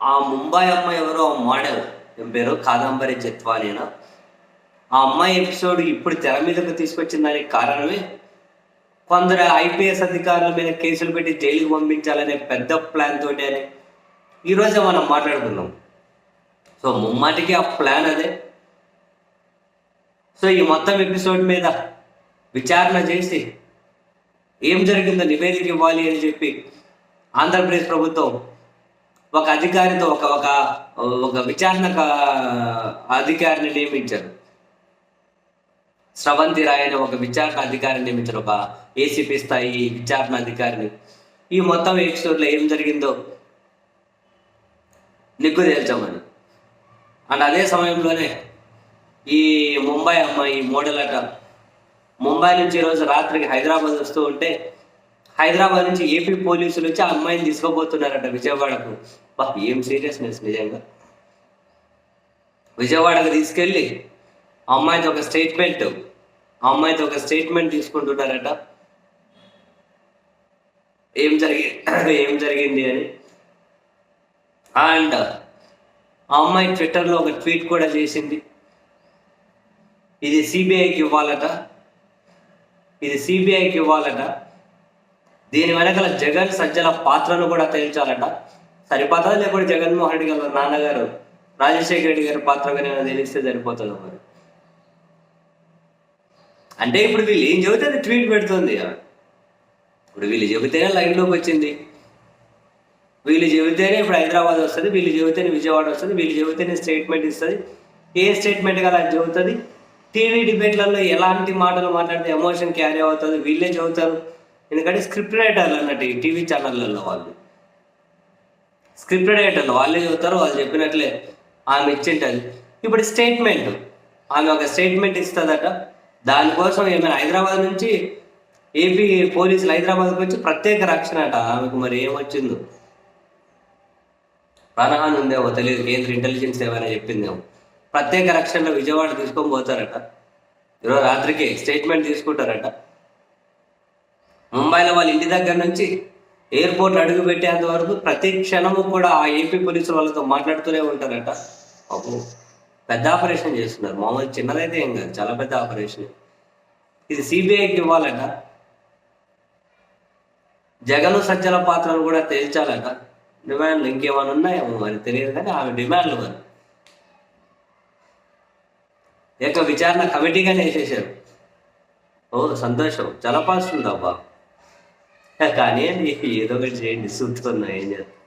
ఆ ముంబై అమ్మాయి ఎవరో మోడల్ ఏం పేరు? కాదంబరి జత్వానేనా ఆ అమ్మాయి ఎపిసోడ్ ఇప్పుడు తెర మీదకు తీసుకొచ్చిన దానికి కారణమే కొందరు ఐపీఎస్ అధికారుల మీద కేసులు పెట్టి జైలుకి పంపించాలనే పెద్ద ప్లాన్ తోటి అని ఈరోజే మనం మాట్లాడుకున్నాం సో ముమ్మాటికి ఆ ప్లాన్ అదే. సో ఈ మొత్తం ఎపిసోడ్ మీద విచారణ చేసి ఏం జరిగిందో నివేదిక ఇవ్వాలి అని చెప్పి ఆంధ్రప్రదేశ్ ప్రభుత్వం ఒక అధికారితో ఒక ఒక ఒక విచారణ అధికారిని నియమించారు. స్రవంతి రాయ్ అనే ఒక విచారణ అధికారిని నియమించారు. ఒక ఏసీపీ స్థాయి విచారణ అధికారిని. ఈ మొత్తం ఎపిసోడ్లో ఏం జరిగిందో నిగ్గు తేల్చామని. అండ్ అదే సమయంలోనే ఈ ముంబై అమ్మాయి మోడల్ అట ముంబై నుంచి ఈరోజు రాత్రికి హైదరాబాద్ వస్తూ ఉంటే హైదరాబాద్ నుంచి ఏపీ పోలీసులు వచ్చి ఆ అమ్మాయిని తీసుకోబోతున్నారట విజయవాడకు. బా ఏం సీరియస్నెస్ నిజంగా? విజయవాడకు తీసుకెళ్ళి ఆ అమ్మాయితో ఒక స్టేట్మెంట్ ఆ అమ్మాయితో ఒక స్టేట్మెంట్ తీసుకుంటున్నారట. ఏం జరిగి ఏం జరిగింది అని. అండ్ ఆ అమ్మాయి ట్విట్టర్లో ఒక ట్వీట్ కూడా చేసింది. ఇది సిబిఐకి ఇవ్వాలట. ఇది సిబిఐకి ఇవ్వాలట. దీని వెనకాల జగన్ సజ్జల పాత్రను కూడా తేల్చాలంట. సరిపోతుంది? లేకపోతే జగన్మోహన్ రెడ్డి గారు నాన్నగారు రాజశేఖర రెడ్డి గారి పాత్రగా నేను తెలిస్తే సరిపోతుంది మరి? అంటే ఇప్పుడు వీళ్ళు ఏం చెబితే అది ట్వీట్ పెడుతుంది. ఇప్పుడు వీళ్ళు చెబితేనే లైన్లోకి వచ్చింది. వీళ్ళు చెబితేనే ఇప్పుడు హైదరాబాద్ వస్తుంది వీళ్ళు చెబితేనే విజయవాడ వస్తుంది వీళ్ళు చెబితేనే స్టేట్మెంట్ ఇస్తుంది. ఏ స్టేట్మెంట్ కదా అది చెబుతుంది? టీవీ డిబేట్లలో ఎలాంటి మాటలు మాట్లాడితే ఎమోషన్ క్యారీ అవుతుంది? వీళ్ళే చెబుతారు. ఎందుకంటే స్క్రిప్ట్ రైటర్లు అన్నట్టు ఈ టీవీ ఛానళ్ళల్లో వాళ్ళు. స్క్రిప్ట్ రైటర్లు వాళ్ళే చదువుతారు వాళ్ళు చెప్పినట్లే ఆమె ఇచ్చింటది. ఇప్పుడు స్టేట్మెంట్ ఆమె ఒక స్టేట్మెంట్ ఇస్తుందట. దానికోసం ఏమైనా హైదరాబాద్ నుంచి ఏపీ పోలీసులు హైదరాబాద్కి వచ్చి ప్రత్యేక రక్షణ అట. ఆమెకు మరి ఏమొచ్చిందో? ప్రాణహాని ఉందేమో తెలియదు. కేంద్ర ఇంటెలిజెన్స్ ఏమైనా చెప్పిందేమో. ప్రత్యేక రక్షణలో విజయవాడ తీసుకొని పోతారట. ఈరోజు రాత్రికి స్టేట్మెంట్ తీసుకుంటారట. ముంబైలో వాళ్ళ ఇంటి దగ్గర నుంచి ఎయిర్పోర్ట్ అడుగు పెట్టేంత వరకు ప్రతి క్షణము కూడా ఆ ఏపీ పోలీసులు వాళ్ళతో మాట్లాడుతూనే ఉంటారట. బాబు పెద్ద ఆపరేషన్ చేస్తున్నారు. మామూలు చిన్నదైతే ఏం కాదు. చాలా పెద్ద ఆపరేషన్. ఇది సిబిఐకి ఇవ్వాలట. జగన్ సజ్జల పాత్రను కూడా తేల్చాలట. డిమాండ్లు ఇంకేమైనా ఉన్నాయేమో మరి తెలియదు కానీ ఆమె డిమాండ్లు మరి. ఈ యొక్క విచారణ కమిటీగానే వేసేసారు ఓ సంతోషం. చాలా పాస్తుంది కానీ ఏదో ఒకటి చేయండి సూత్రం ఏం చేస్తా